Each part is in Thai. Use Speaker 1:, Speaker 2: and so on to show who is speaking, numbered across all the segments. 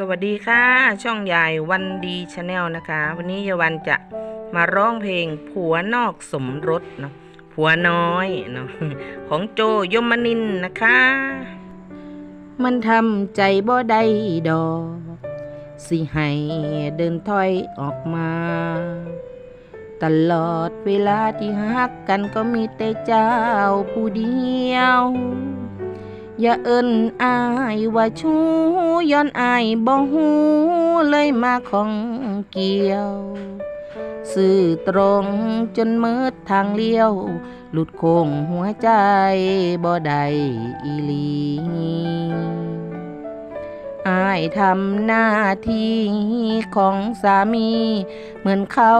Speaker 1: สวัสดีค่ะ ช่องยายวันดีชาแนลนะคะ วันนี้ยายวันจะมาร้องเพลงผัวนอกสมรสเนาะผัวน้อยเนาะของโจยมนินนะคะ มันทำใจบ่ได้ดอก สิให้เดินถอยออกมา ตลอดเวลาที่ฮักกันก็มีแต่เจ้าผู้เดียว อย่าเอิ้นอายว่าชูย้อนอายบ่ฮู้เลยมาของเกี่ยวสื่อตรงจนมืดทางเลี้ยว หลุดโค้งหัวใจบ่ได้อีหลีอายทำหน้าที่ของสามี เหมือนเขา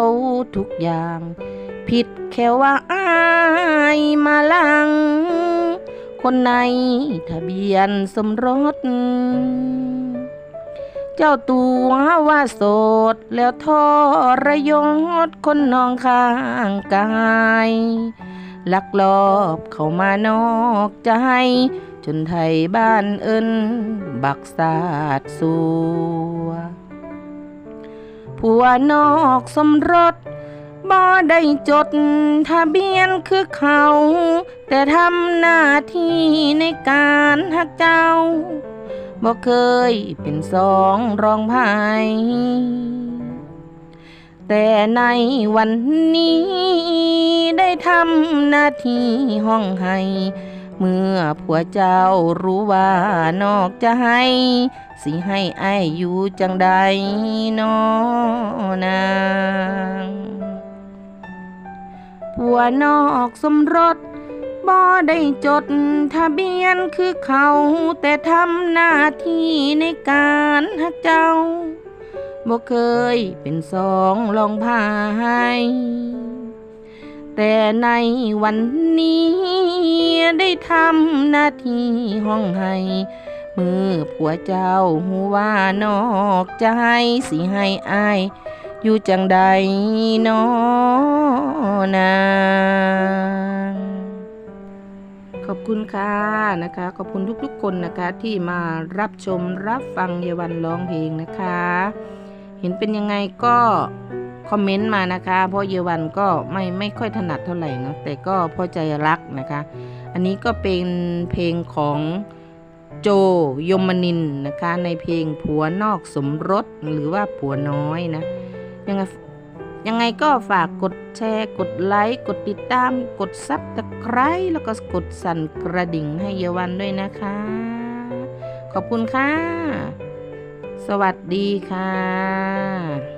Speaker 1: ทุกอย่าง ผิดแค่ว่าอายมาลัง คนในทะเบียนสมรส เจ้าตัวว่าโสดแล้วทอระยศคนนองข้างกายลักลอบเข้ามานอกใจ จนไทยบ้านเอิ้นบักสาดสัวผัวนอกสมรส บ่ได้จดทะเบียนคือเขา แต่ทำหน้าที่ในการหักเจ้าบ่เคยเป็นสองรองภายแต่ในวันนี้ได้ทำหน้าที่ห้องให้ เมื่อผัวเจ้ารู้ว่านอกจะให้ สิให้ไอ้อยู่จังใดนอนาง ผัวนอกสมรสบ่ได้จดทะเบียนคือเขา แต่ทำหน้าที่ในการหักเจ้าบ่เคยเป็นสองลองพายแต่ในวันนี้ ได้ทำหน้าที่ห้องให้มือผัวเจ้าหูว่านอกใจสิให้อาย อยู่จังใดนอ นางขอบคุณค่ะนะคะ ขอบคุณทุกๆคนนะคะที่มารับชมรับฟังเยาวันร้องเพลงนะคะ เห็นเป็นยังไงก็คอมเมนต์มานะคะ เพราะเยาวันก็ไม่ไม่ค่อยถนัดเท่าไหร่นะแต่ก็พอใจรักนะคะ อันนี้ก็เป็นเพลงของโจยมนินนะคะ ในเพลงผัวนอกสมรสหรือว่าผัวน้อยนะยังไง ยังไงก็ฝากกดแชร์ กดไลค์ กดติดตาม กดซับตะไคร้แล้วก็กดสั่นกระดิ่งให้เยาวันด้วยนะคะ ขอบคุณค่ะ สวัสดีค่ะ